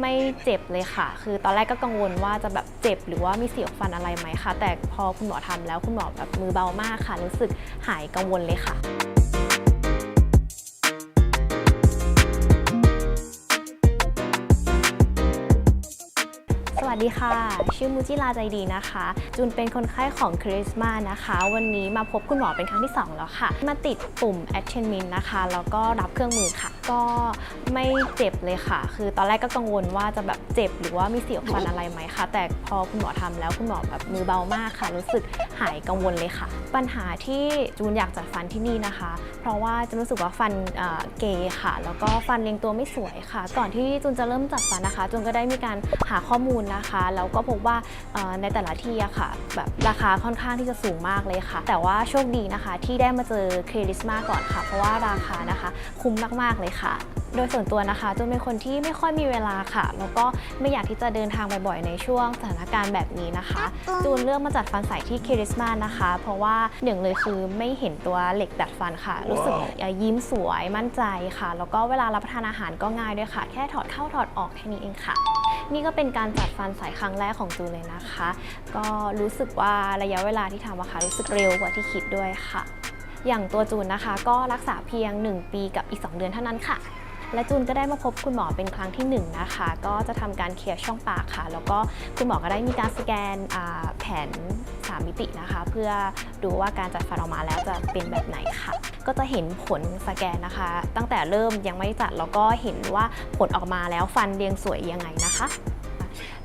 ไม่เจ็บเลยค่ะ คือตอนแรกก็กังวลว่าจะแบบเจ็บหรือว่ามีเสียวฟันอะไรไหมคะ แต่พอคุณหมอทำแล้วคุณหมอแบบมือเบามากค่ะ รู้สึกหายกังวลเลยค่ะ วัสดีค่ะ ชื่อมูจิลาใจดีนะคะจูนเป็นคนไข้ของคริสมานะคะ วันนี้มาพบคุณหมอเป็นครั้งที่ 2 แล้วค่ะ มาติดปุ่ม attachment นะคะ แล้วก็รับเครื่องมือค่ะ ก็ไม่เจ็บเลยค่ะ คือตอนแรกก็กังวลว่าจะแบบเจ็บหรือว่ามีเสียวฟันอะไรไหมคะ แต่พอคุณหมอทำแล้วคุณหมอแบบมือเบามากค่ะ รู้สึกหายกังวลเลยค่ะ ปัญหาที่จูนอยากจัดฟันที่นี่นะคะ เพราะว่าจูนรู้สึกว่าฟันเอ่อเกยค่ะ แล้วก็ฟันเรียงตัวไม่สวยค่ะ ก่อนที่จูนจะเริ่มจัดฟันนะคะจูนก็ได้มีการหาข้อมูลนะคะแล้วก็พบว่าเอ่อในแต่ละที่อะค่ะแบบราคาค่อนข้างที่จะสูงมากเลยค่ะ แต่ว่าโชคดีนะคะที่ได้มาเจอเคริสมาก่อนค่ะ เพราะว่าราคานะคะคุ้มมากๆเลยค่ะโดยส่วนตัวนะคะจูนเป็นคนที่ไม่ค่อยมีเวลาค่ะ แล้วก็ไม่อยากที่จะเดินทางบ่อยๆในช่วงสถานการณ์แบบนี้นะคะ จูนเลือกมาจัดฟันใสที่เคริสมานะคะ เพราะว่าหนึ่งเลยคือไม่เห็นตัวเหล็กดัดฟันค่ะ รู้สึกยิ้มสวยมั่นใจค่ะ แล้วก็เวลารับประทานอาหารก็ง่ายด้วยค่ะ แค่ถอดเข้าถอดออกแค่นี้เองค่ะ นี่ก็เป็นการจัดฟันสายครั้งแรกของจูนเลยนะคะ ก็รู้สึกว่าระยะเวลาที่ทำอะค่ะรู้สึกเร็วกว่าที่คิดด้วยค่ะ อย่างตัวจูนนะคะ ก็รักษาเพียง 1 ปีกับอีก 2 เดือนเท่านั้นค่ะ และจูนก็ได้มาพบคุณหมอเป็นครั้งที่1นะคะ ก็จะทำการเคลียร์ช่องปากค่ะ แล้วก็คุณหมอก็ได้มีการสแกนแผน 3 มิตินะคะ เพื่อดูว่าการจัดฟันออกมาแล้วจะเป็นแบบไหนค่ะ ก็จะเห็นผลสแกนนะคะ ตั้งแต่เริ่มยังไม่จัดแล้วก็เห็นว่าผลออกมาแล้วฟันเรียงสวยยังไงนะคะ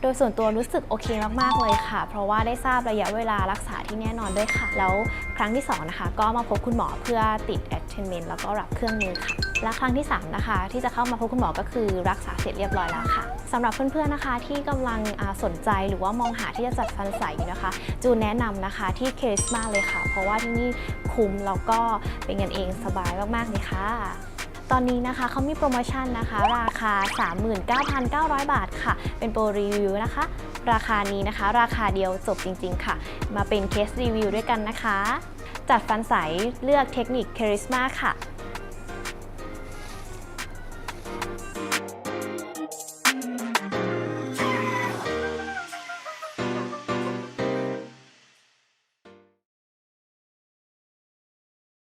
โดยส่วนตัวรู้สึกโอเคมาก ๆ เลยค่ะ เพราะว่าได้ทราบระยะเวลารักษาที่แน่นอนด้วยค่ะ แล้วครั้งที่ 2 นะคะ ก็มาพบคุณหมอเพื่อติด attachment แล้วก็รับเครื่องมือค่ะ และครั้งที่ 3 นะคะ ที่จะเข้ามาพบคุณหมอก็คือรักษาเสร็จเรียบร้อยแล้วค่ะสำหรับเพื่อนๆนะคะ ที่กำลังสนใจหรือว่ามองหาที่จะจัดฟันใสอยู่นะคะ จูนแนะนำนะคะที่เคสมาเลยค่ะ เพราะว่าที่นี่คุ้มแล้วก็เป็นกันเองสบายมากๆเลยค่ะ ตอนนี้นะคะเขามีโปรโมชั่นนะคะ ราคา 39,900 บาทค่ะ เป็นโปรรีวิวนะคะ ราคานี้นะคะ ราคาเดียวจบจริง ๆ ค่ะ มาเป็นเคสรีวิวด้วยกันนะคะ จัดฟันใสเลือกเทคนิคเคริสมาค่ะ